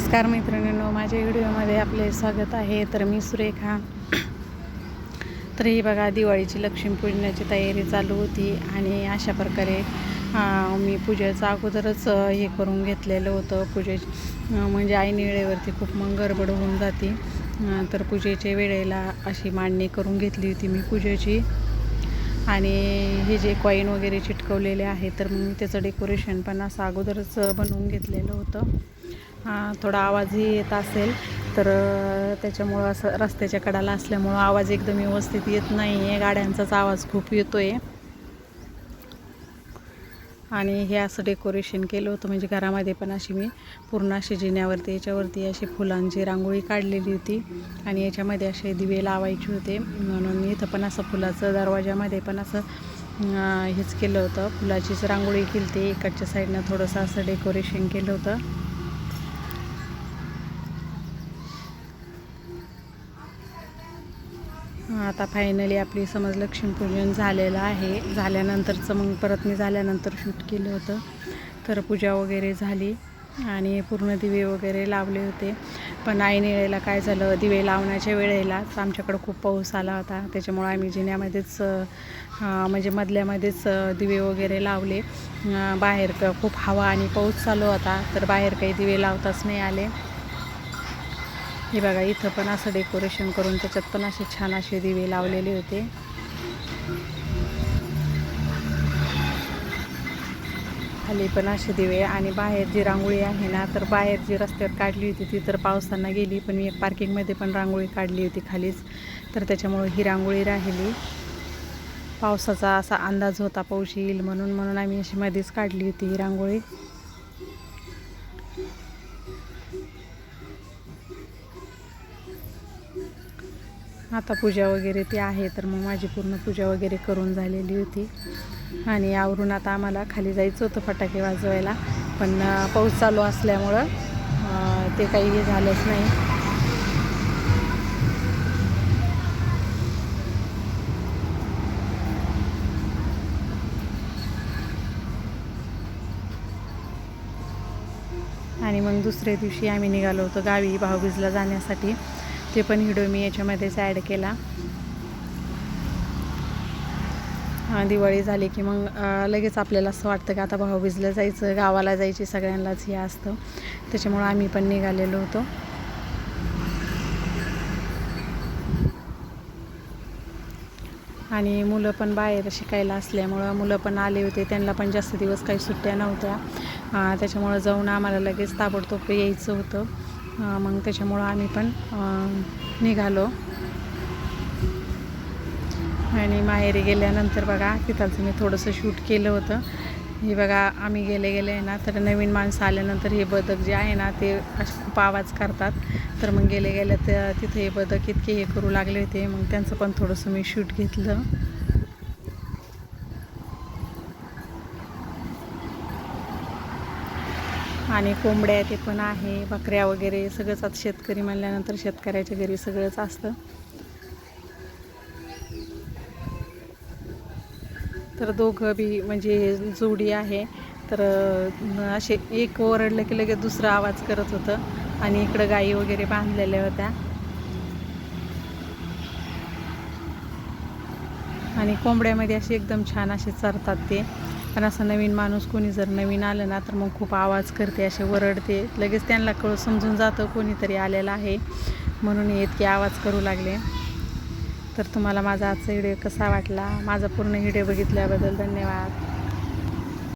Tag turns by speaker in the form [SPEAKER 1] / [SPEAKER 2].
[SPEAKER 1] नमस्कार मैत्रिणींनो माझ्या व्हिडिओमध्ये आपले स्वागत आहे. तर मी सुरेखा. तर ही बघा दिवाळीची लक्ष्मीपूजनाची तयारी चालू होती आणि अशा प्रकारे मी पूजेचं अगोदरच हे करून घेतलेलं होतं. पूजे म्हणजे ऐन वेळेवरती खूप मग गडबड होऊन जाते. तर पूजेच्या वेळेला अशी मांडणी करून घेतली होती मी पूजेची. आणि हे जे कॉईन वगैरे चिटकवलेले आहे तर मग मी त्याचं डेकोरेशन पण असं अगोदरच बनवून घेतलेलं होतं. थोडा आवाजही येत असेल तर त्याच्यामुळं असं रस्त्याच्या कडाला असल्यामुळं आवाज एकदम व्यवस्थित येत नाही आहे गाड्यांचाच आवाज खूप येतो आहे आणि हे असं डेकोरेशन केलं होतं म्हणजे घरामध्ये पण अशी मी पूर्ण अशी जिन्यावरती याच्यावरती अशी फुलांची रांगोळी काढलेली होती. आणि याच्यामध्ये असे दिवे लावायचे होते. म्हणून इथं पण असं फुलाचं दरवाजामध्ये पण असं हेच केलं होतं. फुलाचीच रांगोळी केली होती. इकडच्या साईडनं थोडंसं असं डेकोरेशन केलं होतं. आता फायनली आपली समज लक्ष्मीपूजन झालेलं आहे. झाल्यानंतरचं मग परत मी झाल्यानंतर शूट केलं होतं. तर पूजा वगैरे झाली आणि पूर्ण दिवे वगैरे लावले होते. पण ऐन वेळेला काय झालं दिवे लावण्याच्या वेळेलाच आमच्याकडं खूप पाऊस आला होता. त्याच्यामुळं आम्ही जिन्यामध्येच म्हणजे मधल्यामध्येच दिवे वगैरे लावले. बाहेर क- खूप हवा आणि पाऊस चालू होता. तर बाहेर काही दिवे लावताच नाही आले. हे बघा इथं पण असं डेकोरेशन करून त्याच्यात पण असे छान असे दिवे लावलेले होते. खाली पण असे दिवे आणि बाहेर जी रांगोळी आहे ना तर बाहेर जी रस्त्यावर काढली होती ती तर पावसानं गेली पण मी एक पार्किंगमध्ये पण रांगोळी काढली होती खालीच. तर त्याच्यामुळे ही रांगोळी राहिली. पावसाचा असा अंदाज होता पाऊस येईल म्हणून म्हणून आम्ही अशी मध्येच काढली होती ही रांगोळी. आता पूजा वगैरे ती आहे तर मग माझी पूर्ण पूजा वगैरे करून झालेली होती. आणि आवरून आता आम्हाला खाली जायचं होतं फटाके वाजवायला. पण पाऊस चालू असल्यामुळं ते काही हे झालंच नाही. आणि मग दुसऱ्या दिवशी आम्ही निघालो होतो गावी भाऊबीजला जाण्यासाठी. ते पण हिडो मी याच्यामध्येच ॲड केला. दिवाळी झाली की मग लगेच आपल्याला असं वाटतं की आता भाऊबीजला जायचं गावाला जायची सगळ्यांनाच हे असतं. त्याच्यामुळं आम्ही पण निघालेलो होतो. आणि मुलं पण बाहेर शिकायला असल्यामुळं मुलं पण आले होते. त्यांना पण जास्त दिवस काही सुट्ट्या नव्हत्या. त्याच्यामुळं जाऊन आम्हाला लगेच ताबडतोब यायचं होतं. मग त्याच्यामुळं आम्ही पण निघालो. आणि माहेरी गेल्यानंतर बघा तिथलचं मी थोडंसं शूट केलं होतं. हे बघा आम्ही गेले गेले ना तर नवीन माणसं आल्यानंतर हे बदक जे आहे ना ते असे खूप आवाज करतात. तर मग गेले गेले तर तिथे हे बदक इतके हे करू लागले होते. मग त्यांचं पण थोडंसं मी शूट घेतलं. आणि कोंबड्या ते पण आहे बकऱ्या वगैरे सगळंच आता शेतकरी म्हणल्यानंतर शेतकऱ्याच्या घरी सगळंच असतं. तर दोघं बी म्हणजे जोडी आहे. तर असे एक ओरडलं की लगेच दुसरा आवाज करत होतं आणि इकडं गाई वगैरे बांधलेल्या होत्या. आणि कोंबड्यामध्ये असे एकदम छान असे चरतात ते. पण असं नवीन माणूस कोणी जर नवीन आलं ना तर मग खूप आवाज करते असे वरडते. लगेच त्यांना कळ समजून जातं कोणीतरी आलेलं आहे. म्हणून इतके आवाज करू लागले. तर तुम्हाला माझा आजचा व्हिडिओ कसा वाटला? माझा पूर्ण व्हिडिओ बघितल्याबद्दल धन्यवाद.